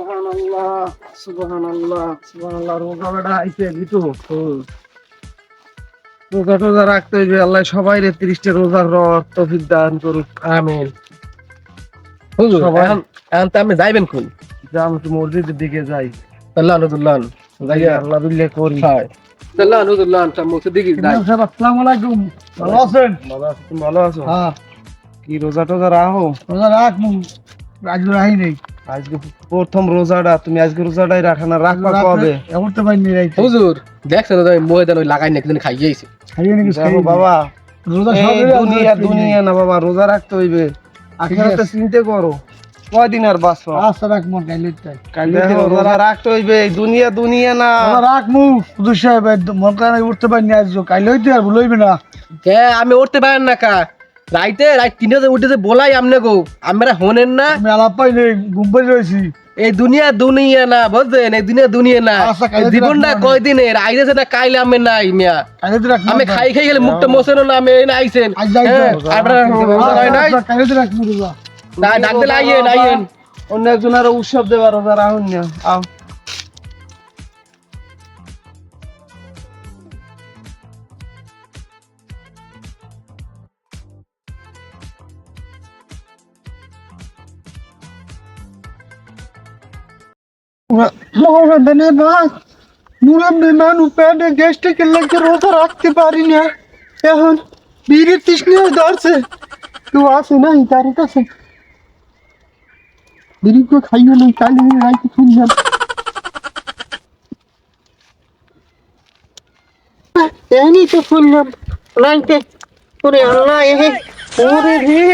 সুবহানাল্লাহ সুবহানাল্লাহ সুবহানাল্লাহ। রোজা বেটা আইছে বিটু রোজা টোজা রাখতে হইবে আল্লাহ সবাই রে ত্রিশটা রোজার রথ তৌফিক দান করুক আমিন। হুজুর সবাই- এখন এখন তো আপনি যাইবেন কোন যাম মসজিদের দিকে যাই। আল্লাহ আনুদুল্লাহ যাই আল্লাহ বিল্লে করি। হয়। আল্লাহ আনুদুল্লাহ তা মসজিদ দিকে যাই। আসসালামু আলাইকুম। ভালো আছেন? ভালো আছি ভালো আছো? হ্যাঁ। কি রোজা টোজা রাখো? রোজা রাখ আজ রাহি নেই। আজকে প্রথম রোজাটা তুমি আজকে রোজাটাই রাখা না রাখবা কবে? এমন তো হুজুর দেখছেন তো আমি ময়দান ওই লাগাই নাকি খাইয়েছি খাইয়ে নাকি বাবা রোজা সবের দুনিয়া দুনিয়া না বাবা রোজা রাখতে হইবে। আখেরাতে চিন্তা করো কয়দিন আর বাঁচো আচ্ছা রাখ মন গাইলে তাই। দেখো রোজা রাখতে হইবে দুনিয়া দুনিয়া না। রোজা রাখ মু হুজুর সাহেব একদম মন কানে উঠতে পারিনি আজ কাইলে হইতে আর ভুলইবে না। কে আমি উঠতে পারেন না কা। রাইতে রাত তিনটে উঠেছে বলাই আমনে গো। আমরা হনেন না। আমি আলাপ পাই নেই ঘুম রয়েছি। এই দুনিয়া দুনিয়া না বুঝছেন? এই দুনিয়া দুনিয়া না। আচ্ছা, জীবনটা। কয়দিনের আইতেছে না কাইলে আমি নাই মিয়া। আমি খাই খাই গেলে মুখটা মোছেন না আমি এই না আইছেন। হ্যাঁ, আপনারা রোজা হয় নাই কাইলে তো রাখ না ডাক দিলে আইয়েন অন্য একজন আরও উৎসব দেবার রোজা রাখুন না আও। মোহাম্মদ ধন্যবাদ মুরাম বিমান উপরে গেস্ট কে লাগে রোজা রাখতে পারি না এখন বিড়ি তৃষ্ণা ধরছে তুই আসে না তার কাছে বিড়ি তো খাইও না কালি রাইতে শুনলাম এনি তো শুনলাম রাইতে ওরে আল্লাহ এ ওরে রে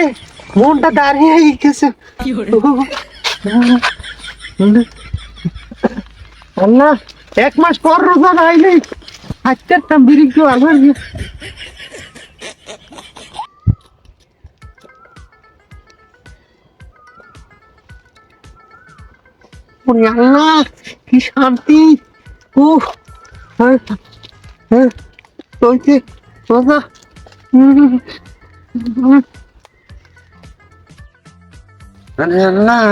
মনটা দাঁড়িয়ে গেছে আল্লাহ, এক মাস পর রোজা রাইলে বিড়ি কেউ আল্লাহ আল্লাহ, কি শান্তি। উফ হ্যাঁ হ্যাঁ আল্লাহ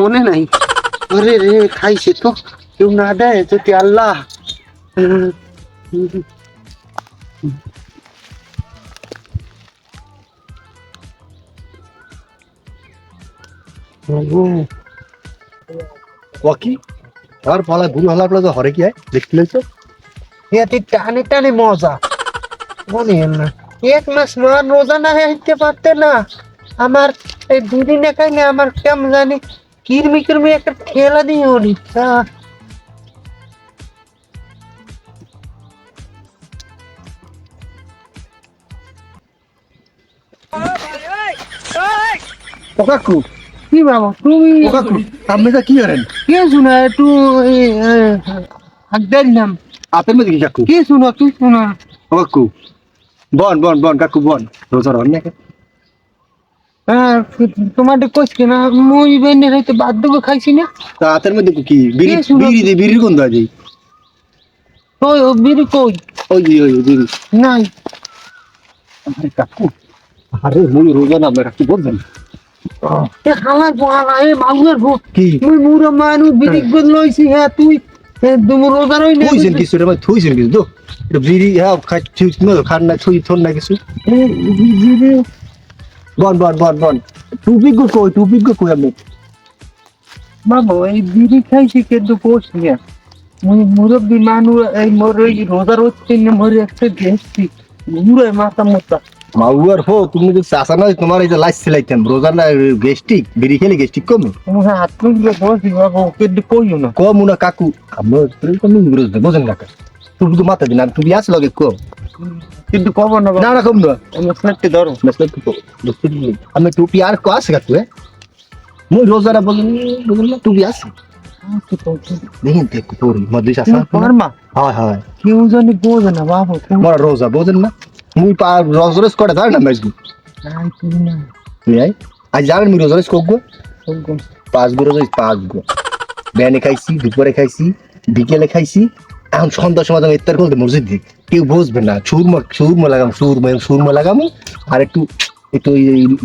মনে নাই। আরে রে খাইছে তো। কেউ না দেয় যদি আল্লাহ। ওয়াকি আর পালা গুরু হালা প্লাজা হরে কি হয় দেখতে লইছো? এতে টানে টানে মজা। মনে না। এক মাস মার রোজা না হইতে পারতে না। আমার এই দুদিন একাইলে আমার কেমন জানি কিরমি কিরমি একটা ঠেলা দিয়ে উনি ও কাকু কি বাবা তুমি কাকু আপনি কি করেন? কে শুনা একটু হাত দিলাম আপের মধ্যে কি কাকু? কে শুনো তুই শোনা? কাকু বন বন বন কাকু বন। রোজার হন নাকি হ্যাঁ তোমার কইস না মুই বেনে হইতে বাধ্য করে খাইছি না। তা হাতের মধ্যে কি বিড়ি কে? বিড়ি দে বিড়ির গন্ধ আছে? ওই ও বিড়ি কই? ওই যে ওই বিড়ি। নাই। আরে কাকু আরে মুই রোজা না আমরা কাকু বলবেন? এ হালা বহালা এ মাগুর ভো কি? তুই মুরা মানু বিড়ি গদ লইছি হ্যাঁ তুই তুমি রোজা রই না থইছেন কিছু রে ভাই থইছেন কিছু তো? এটা বিড়ি হ্যাঁ খাই ঠিক না খান না থই থন না কিছু। বিড়ি বন বন বন বন টুপি গো কই টুপি গো কই আপনি বাবু এই বিড়ি খাইছি কিন্তু কোষ নিয়ে। মুই মুরব্বী মানু এই মোর এই রোজা রোজতে না মোর একটা গেছি ঘুরে মাথা মোটা। মাউয়ার হো তুমি তো চাষা না তোমার এই যে লাইস সিলাইতাম রোজা না গেস্টিক বিড়ি খেলে গেস্টিক কমে? তুমি হাত তুললে বসি বাবু কিন্তু কইও না। কম না কাকু। আমার তুমি বিরোধ বোঝেন না তুমি তো মাথা দিন আর তুমি আসলে লগে কম কিন্তু কব না না না কম না। ধরো। তো আমি টুপি আর কো আছে কাকু মুই রোজারা বলেন বলেন না টুপি আছে। দেখেন তো একটু তোর মধ্যে আসা পারমা? হয় হয়। কেউ জানি বোঝে না বাবু মোর রোজা বোঝেন না। মুই পা রোজ রোজ করে ধর না মেসগু তুই আই? আজ যাবেন মুই রোজ রোজ সবগুলো পাঁচ গো রোজ পাঁচ গো। ব্যানে খাইছি দুপুরে খাইছি বিকেলে খাইছি এখন সন্ধ্যার সময় যখন ইফতার করতে মসজিদ দিক কেউ বুঝবে না সুরমা সুরমা লাগাম সুরমা সুরমা লাগামো আর একটু একটু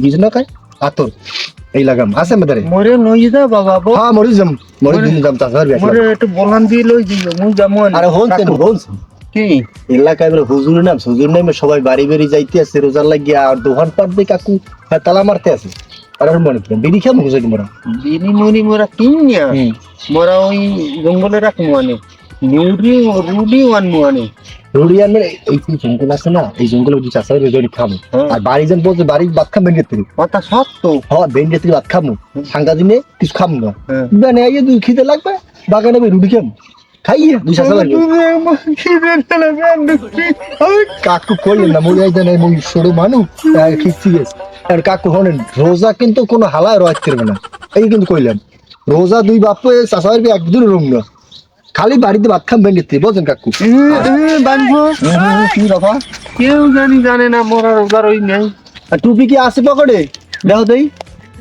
ইয়ে না খায়? আতর এই লাগাম। আছে আমাদের মোরে লই যাও বাবা হ্যাঁ মরিস যাম মরিস দিন যাম চাষার মোরে একটু বলান দিয়ে লই মুই যাব না। আরে হনছেন হনছেন কি? এলাকায় হুজুর নাম হুজুর নামে সবাই বাড়ি বাড়ি যাইতে আছে রোজার লাগিয়া আর দোকান পাটবে কাকু হ্যাঁ, তালা মারতে আছে আর মনে করেন বিড়ি খাম হুজুর মোরা। বিনি মোরা কিনিয়া মোরা ওই জঙ্গলে রাখব মানে মুড়ি রুডি ওয়ান মানে রুড়ি আনবে এই যে জঙ্গল আছে না এই জঙ্গলে হ্যাঁ। আর বাড়ি যান বলছে বাড়ি ভাত খাম বেঙ্গে তুই কথা সত্য হ্যাঁ বেঙ্গে তুই ভাত খামো। সাঙ্গা দিনে কিছু খাম না। মানে এই দুই খিদে লাগবে বাগানে আমি খাম। খাইয়ে দুই চাষা লাগবে কাকু কইলেন না সরু মানু খিস্তি গেছে। আর কাকু হনেন রোজা কিন্তু কোনো হালায় রয় করবে না। এই কিন্তু কইলেন রোজা দুই বাপ চাষার বি একদিন রুম না খালি বাড়িতে ভাত খাম বেঙ্গেতে বলছেন কাকু। কি বাবা? কেউ জানি জানে না মোরা রোজার ওই নাই আর টুপি কি আছে পকেটে? দাও দেই।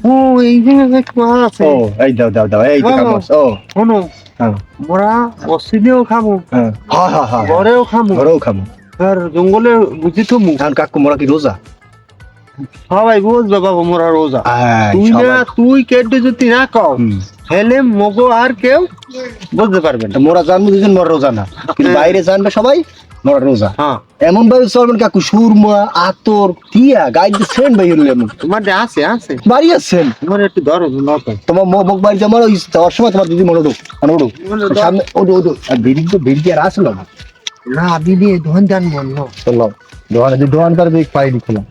ও এইখানে একটু আছে। ও এই দাও দাও দাও এই ও। শোনো হ্যাঁ। মোরা অসিদেও খাব হ্যাঁ হ্যাঁ হ্যাঁ হ্যাঁ। ঘরেও খাব ঘরেও খাব আর জঙ্গলে বুঝি তো মুখ আর কাকু মোরা কি রোজা? সবাই বুঝবে বাবা মোরা রোজা। তুই না তুই কেটে যদি না কও হুম। হেলে মগো আর কেউ বুঝতে পারবে না। মোরা জানব দুজন মোরা রোজা না। কিন্তু বাইরে জানবে সবাই মোরা রোজা। হ্যাঁ। এমন ভাবে চলবেন কাকু সুরমা আতর টিয়া সেন ভাই হলো এমন। তোমার যে আছে আছে। বাড়ি আসছেন তোমার একটু ধরো তোমার মোক বাড়ি আমার ওই যাওয়ার সময় তোমার দিদি মনে মানে ওঠো সামনে আর বেরিয়ে তো বেরিয়ে আর আসলো না। না দিদি ধন জান বলল চলো দোকান যে দোকান তার বেগ পাইনি খোলা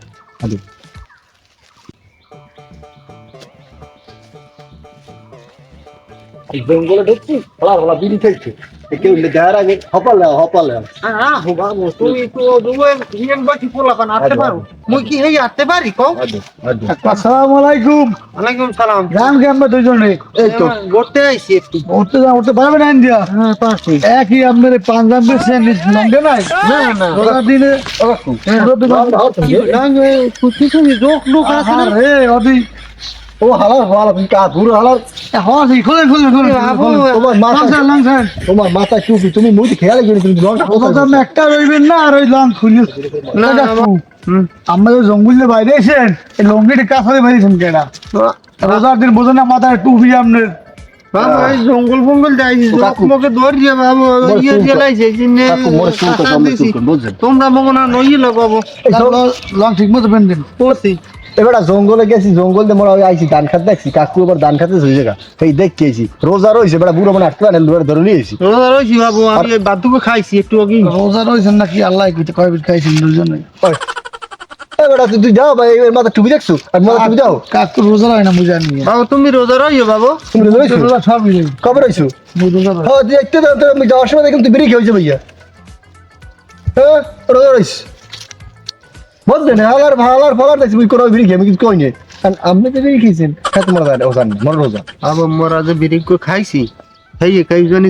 আগে জঙ্গলে ঢুকছি ফলা ফলা বিড়ি খেলছে কেউ দেখার আগে হপালে হপালে। হ্যাঁ তুমি তো দুবে বাকি পোলা আটতে পারো? মুই কি হেই আটতে পারি কও? আসসালামু আলাইকুম। ওয়ালাইকুম সালাম। রাম কে আমরা দুজনে এই তো। করতে আইছি একটু। উঠতে যা উঠতে পারবে না ইন্ডিয়া? হ্যাঁ পারছি। একই আপনার পাঞ্জাব বেশি লঙ্গে নাই? না না। রোজা দিনে? কুচি কুচি জোক লোক আছে না? আরে অদি ও হালার হালার কা পুরো হালার হসি খুলে খুলে খুলে তোমার মাথা টুপি তুমি মুই খেয়াল তুমি একটা রইবেন না আর ওই লং খুলে না, না, আমাদের জঙ্গলে বাইরে এসেন এই লঙ্গিটি কাছারে বাইরেছেন কেনা রোজার দিন বোঝেন না মাথায় টুপি আপনার। জঙ্গল ফঙ্গল ইয়ে? তোমরা মগে না নইলে বাবু। লং ঠিক মতো বেঁধেন করছি এবার জঙ্গলে গেছি জঙ্গল দিয়ে মোরা আইছি ধান খাতে দেখছি কাকু আবার ধান খাতে হয়ে জায়গা এই দেখতে আইছি। রোজা রয়েছে বেড়া বুড়ো মানে আটকে লোয়ার ধরে নিয়ে আইছি। রোজা রয়েছি বাবু আমি বাদুকে খাইছি একটু আগে রোজা রয়েছেন নাকি? আল্লাহ কিতে কয় বিট খাইছেন দুজনে? ওই, বেড়া তুই তুই যাও ভাই এবার মাথা টুপি দেখছ? আর মাথা টুপি যাও। কাকু রোজা হয় না মুজা নিয়ে? বাবু তুমি রোজা রইও বাবু। তুমি রোজা রয়েছো রোজা সব মিলে কবে রয়েছো মুই রোজা। হ্যাঁ দেখতে দাও তো আমি যাওয়ার সময় দেখলাম তুই বেরিয়ে খেয়েছে ভাইয়া। হ্যাঁ রোজা রয়েছ বুঝলেন হালার হালার ফালার দেখছি তুই কোনো বিড়ি খেয়ে কিছু কই নে কারণ আপনি তো বিড়ি খেয়েছেন হ্যাঁ মরা রোজা নেই মনে রোজা আবার মরা যে বিড়ি খাইছি। এই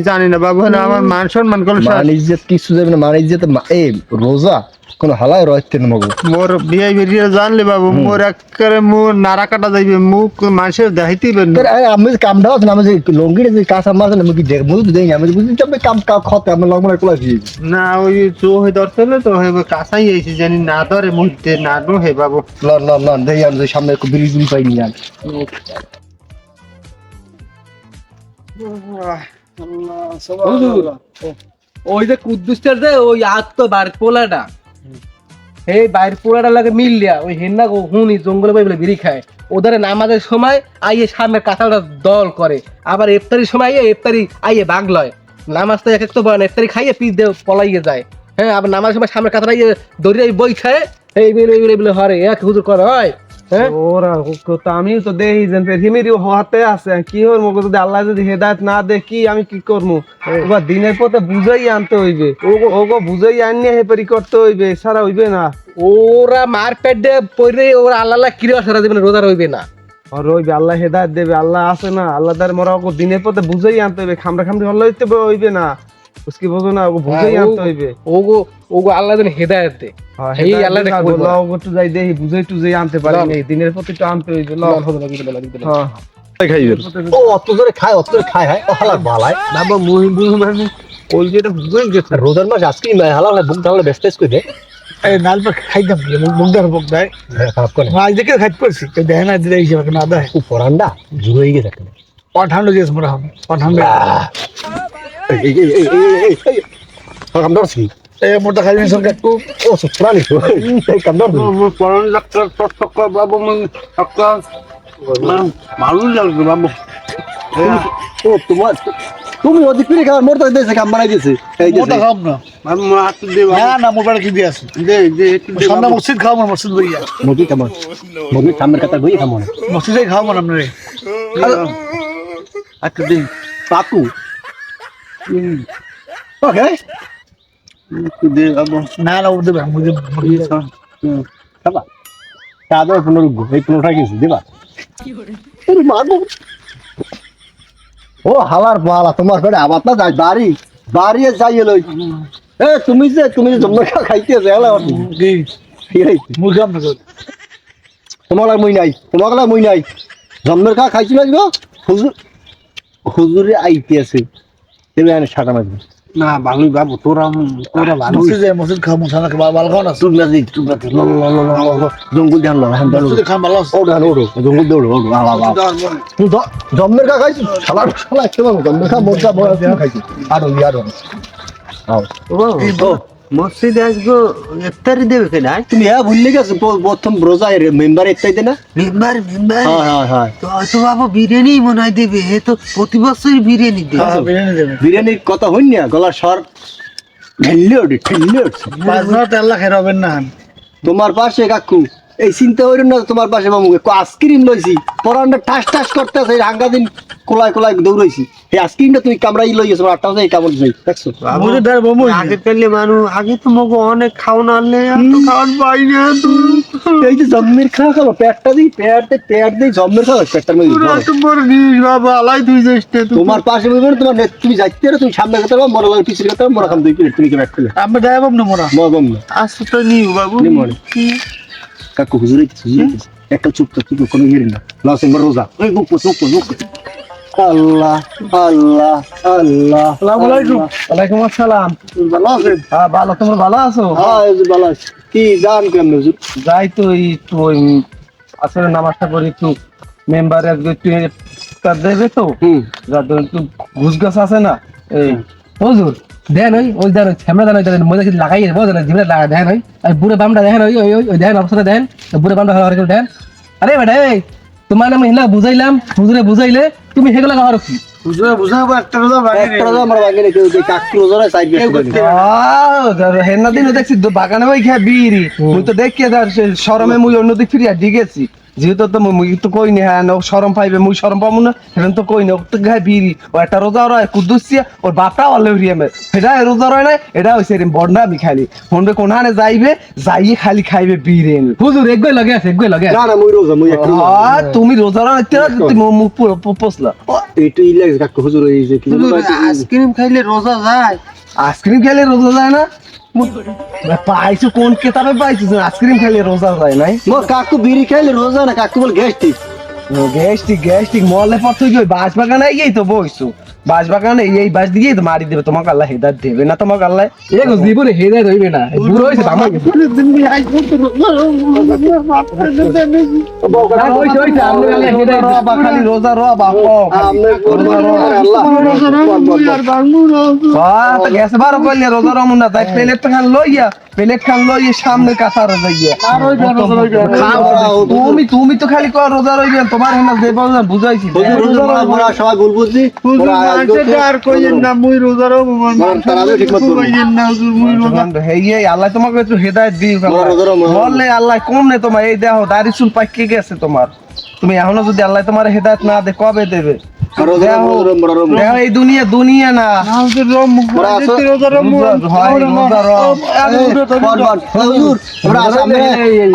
জানি না। বাবা না আমার মান সম্মান করল মান ইজ্জত কিছু যাবে না মান ইজ্জত এই রোজা কোন হালায় রয়েছে না মগু মোর বিয়ে জানলে বাবু মোর একবারে মোর নাড়া কাটা যাইবে মুখ মানুষের দেখাইতে পারবে না। আমি কাম দাও না আমি লঙ্গির যে কাজ আমার না মুখি দেখ মুখ দেই আমি বুঝি তবে কাম কা খতে আমি লঙ্গনা কোলা দিই না ওই চো হই ধরতেলে তো হই কাঁচাই আইছি জানি না ধরে মুখতে না হে বাবু। দেই আমি সামনে পাইনি আর ওই যে কুদ্দুসটার যে ওই আত্ম বার পোলাটা এই বাইর পোলাটা লাগে মিল লিয়া ওই হেন্না হুনি জঙ্গলে বলে বিড়ি খায়। ওদের নামাজের সময় আইয়ে সামনে কাঁচাটা দল করে আবার ইফতারির সময় আইয়ে ইফতারি আইয়ে বাঘ লয়। নামাজ তো এক এক তো বয় না ইফতারি খাইয়ে পিস দিয়ে পলাইয়ে যায়। হ্যাঁ আবার নামাজের সময় সামনে কাঁচাটা ইয়ে দড়িয়ে বই খায় এই বেলে বেলে বেলে হরে এক হুজুর করে হ্যাঁ ওরা তো আমি তো দেখি যে পৃথিবীর হতে আছে। কি হর যদি আল্লাহ যদি হেদায়ত না দে কি আমি কি করব ওবা দিনের পথে বুঝাই আনতে হইবে। ওগো। বুঝাই করতে হইবে সারা হইবে না। ওরা মার পেট দিয়ে পরে ওরা আল্লাহ আল্লাহ কিরে সারা দেবে রোজা রইবে না। আর রইবে আল্লাহ হেদায়ত দেবে আল্লাহ আছে না। আল্লাহ তার মরা দিনের পথে বুঝাই আনতে হইবে খামড়া খামড়ি হলে হইতে হইবে না। উসকি বোঝো না ওগো বুঝাই হ্যাঁ, ও- আনতে হইবে ওগো ওগো আল্লাহ যেন হেদায়ত দে হ্যাঁ, এই আল্লাহ দিলে দেখে। লও ওগো একটু যাই দেখি বুঝাই টুজাই আনতে পারি। নাই দিনের প্রতি তো আনতে হইবে লও হবে না। হ্যাঁ ও অত জোরে খায় অত জোরে খায় হ্যাঁ ও হালার বালাই বাবু মুহি মুহি মানে ওই যেটা হুয়ে গেছে রোজার মাস আজকে হালা হালা বুক ঢালা ব্যস্ত কই দে এই নালপা খাইতাম কি মুখ দেখার মুখ দেয় খারাপ করে আজ দেখে খাইতে পারছি কেউ দেয় না দিলে হিসেবে না দেয় খুব পরান্ডা জুড়ে গেছে পাঠানো দিয়েছে মনে হয় পাঠানো কাম ধরছি এই মোটা খাইবেন সরকার খুব ও সুপ্রানি তো এই কাম ধর পরন ডাক্তার টক বাবু বাবু ও তোমার তুমি ওদিক ফিরে খাবার মোর তো দিয়েছে কাম বানাই দিয়েছে মোটা খাব না না মোবাইল কি আছে দে দে সামনে মসজিদ খাও আমার মসজিদ বইয়া মুভি কেমন মুভি সামনের কথা বই কেমন মসজিদে খাও মানে আচ্ছা কাকু না না ও হালার পালা তোমার আবার না যাই বাড়ি বাড়ি যাই লই এ তুমি যে তুমি যে জন্ম খাইতে যাইলা না তোমার মই নাই তোমার লাগে মই নাই। জন্মের খা খাইছিল গো হুজুর হুজুরে আইতে আছে এনে সাটা মারবে না ভালোই বাবু তোরা তোরা ভালো মসজিদে মসজিদ খাও মশালা খাওয়া ভালো খাও না। না দিই তুই না লল লল ল ল ল জঙ্গল দিয়ে ল হ্যাঁ ধ্যান মসজিদে খান ভালো ওড় ওড় জঙ্গল দৌড় ওড় আলা আলা তুই জ- জন্মের খা খাইছিস? শালা শালা খেলাম জম্মের কা মোটা বড় দিয়ে খাইছিস। আর ওই। আও। ও, মসজিদে আসব ইফতারি দেবে কেন? তুমি হ্যাঁ ভুললে গেছো প্রথম রোজা মেম্বার একটাই দে না? Member member. হ্যাঁ হ্যাঁ হ্যাঁ। তো বাবা বিরিয়ানি মনে হয় দেবে। এ তো প্রতি বছরই বিরিয়ানি দেবে হ্যাঁ, বিরিয়ানি দেবে। বিরিয়ানির কথা হইন না গলার স্বর ঠেললে ওঠে ঠেললে মাস আল্লাহ খেয়ে হবেন না তোমার পাশে কাকু। এই চিন্তা করেন না তোমার পাশে মামু আইসক্রিম লইছি। পরানটা ঠাস ঠাস করতে আছে হাঙ্গা দিন কোলায় কোলায় দৌড়াইছি। এই আইসক্রিমটা তুমি কামড়াই লই গেছো আটটা বাজে এই কামড় যাই দেখছ? মুঝে ধর বমু আগে পেলে মানুষ আগে তো মগো অনেক খাওয়ান আনলে এত খাওয়ান পাই না তো। এই যে জন্মের খাওয়া খাব পেটটা দিই পেট পেট দিই জন্মের খাওয়া পেটটার মধ্যে বড় নিস বাবা আলাই তুই যাস না তোমার পাশে বলবে না, তোমার তুমি যাইতে পারো তুমি সামনে খেতে পারো মরা লাগে পিছিয়ে খেতে পারো মরা খাম দুই প্লেট তুমি কি পেট খেলে আমি যাইব না মোরা। মরবম না। আসো তো নিউ বাবু। নি মরে। কাকু হুজুরে একটা চুপ তো কোনো ইয়ে না লাও সিং রোজা। ওই মুখ মুখ মুখ আল্লাহ আল্লাহ আল্লাহ আসসালামু আলাইকুম। ওয়ালাইকুম আসসালাম। ভালো আছেন? হ্যাঁ ভালো। তোমরা ভালো আছো? হ্যাঁ ভালো আছি। কি জান কেমন হুজুর? যাই তো এই ওই আসলে নামাজটা করে একটু মেম্বার একটু দেবে তো। যাতে একটু ঘুষ গাছ আছে না এই হুজুর দেন ওই ওই দেন দেন ওই দেন মজা কিছু লাগাই বোঝেন জিমে লাগা দেন ওই আর বুড়ে বামটা দেখেন ওই ওই ওই- দেন অবস্থাটা দেন ওই বুড়ে বামটা হওয়ার কেউ দেন। আরে বেটা এই তোমার নামে হিলা বুঝাইলাম হুজুরে বুঝাইলে তুমি সেগুলো কি? আমার বাগানে ওই খেয়ে বিড়ি মুই তো দেখি তার সে- শরমে মুই অন্যদিক ফিরিয়া ডিগেছি যেহেতু তো মুই তো কই নি হ্যাঁ ও শরম পাইবে মুই শরম পাবো না। সেখানে তো কই না তো গায়ে বিড়ি ও একটা রোজা রয় কুদ্দুসিয়া ওর বাপটা অল্লে হরিয়া মে সেটা রোজা রয় না এটা হইছে রে বন্ডা আমি খালি। ফোনবে কোনহানে যাইবে যাইয়ে খালি খাইবে বিড়ি হুজুর একগই লাগে আছে একগই লগে না না মুই রোজা মুই একটা রোজা। আ তুমি রোজা রয় তুমি মুখ পুরো পোসলা এইটু ই লাগে কাকু হুজুর এই যে কি আইসক্রিম খাইলে রোজা যায়। আইসক্রিম খেলে রোজা যায় না? পাইছো কোন কেতাবে পাইছো? আইসক্রিম খাইলে রোজা যায় নাই? কাকু বিড়ি খাইলে রোজা না কাকু বল গ্যাস্ট্রিক গ্যাস্ট্রিক গ্যাস্ট্রিক মলে পর তুই ওই বাঁশ বাগানে গিয়েই তো বইছো বাঁশ বাগানে এই বাঁশ দিয়েই তো মারি দেবে তোমাকে আল্লাহ হেদার দেবে না তোমাকে আল্লাহ? এই জীবনে হেদার হইবে না বুড়ো হয়েছে আমার খালি রোজা র বাপ রোজা রমন না তাই প্লেট খান লইয়া। সামনে খাও। তুমি তুমি তো খালি কর রোজা রইবে তোমার হেনা দেব না বুঝাইছি। হুজুর হুজুর মোরা মোরা সবাই ভুল বুঝছি মোরা আজকে তো- আর কইেন না মুই রোজারও মোরা তারাবিও ঠিক মতো করব। কইেন না হুজুর মুই রোজা হেই আল্লাহ তোমাকে একটু হেদায়েত দিও বললে আল্লাহ কম নে তোমার? এই দেখো দাড়ি চুল পাকিয়ে গেছে তোমার। তুমি এখনও যদি আল্লাহ তোমার হেদায়েত না দে কবে দেবে? এই দুনিয়া দুনিয়া না। হয়,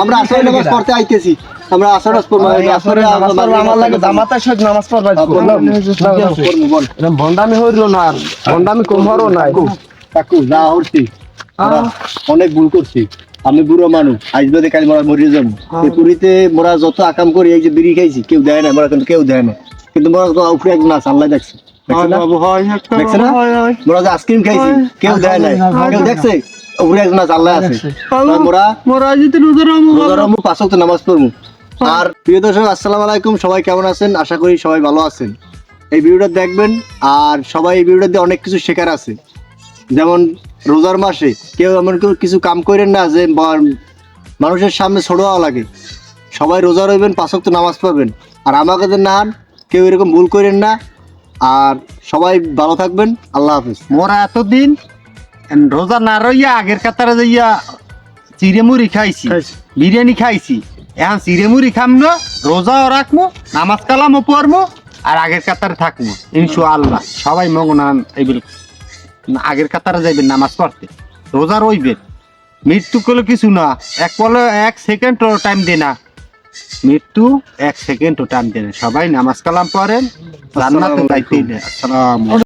আমরা আসলে নামাজ পড়তে আইতেছি। আমরা আসরে আমার লাগে নামাজ পড়বা বল। এরকম ভন্ডামি হইল না ভন্ডামি কমহারও নাই। কাকু, যা আমরা অনেক ভুল করছি। আমি বুড়ো মানুষ আজ বাদে কাল মোরা মরে যাব এই পুরীতে মোরা যত আকাম করি এই যে বিড়ি খাইছি কেউ দেয় না মোরা কিন্তু কেউ দেয় না। কিন্তু মোরা তো উপরে একজন আছে আল্লাহ দেখছে। দেখছে না? মোরা যে আইসক্রিম খাইছি কেউ দেয় নাই। কেউ দেখছে? উপরে একজন আছে আল্লাহ আছে। মোরা মোরা যদি রোজা রোজার পাঁচ নামাজ পড়ব। আর প্রিয় দর্শক আসসালামু আলাইকুম সবাই কেমন আছেন? আশা করি সবাই ভালো আছেন। এই ভিডিওটা দেখবেন আর সবাই এই ভিডিওটা দিয়ে অনেক কিছু শেখার আছে। যেমন রোজার মাসে কেউ এমন কেউ কিছু কাম করেন না যে মানুষের সামনে ছোট হওয়া লাগে। সবাই রোজা রইবেন পাঁচ ওয়াক্ত নামাজ পড়বেন। আর আমাকে যে না কেউ এরকম ভুল করেন না। আর সবাই ভালো থাকবেন আল্লাহ হাফিজ। মোরা এতদিন রোজা না রইয়া আগের কাতারে যাইয়া চিড়ে মুড়ি খাইছি। বিরিয়ানি খাইছি। এখন চিড়ে মুড়ি খাম না রোজাও রাখব নামাজ কালামও পড়ব আর আগের কাতারে থাকব ইনশু আল্লাহ সবাই মগনান এইবিল আগের কাতারে যাইবেন নামাজ পড়তে। রোজা রইবেন মৃত্যু করলে কিছু না এক পলে এক সেকেন্ড টাইম দেয় না। মৃত্যু এক সেকেন্ড টাইম দেয় না। সবাই নামাজ কালাম পড়েন জান্নাতে যাইতেই না আসসালাম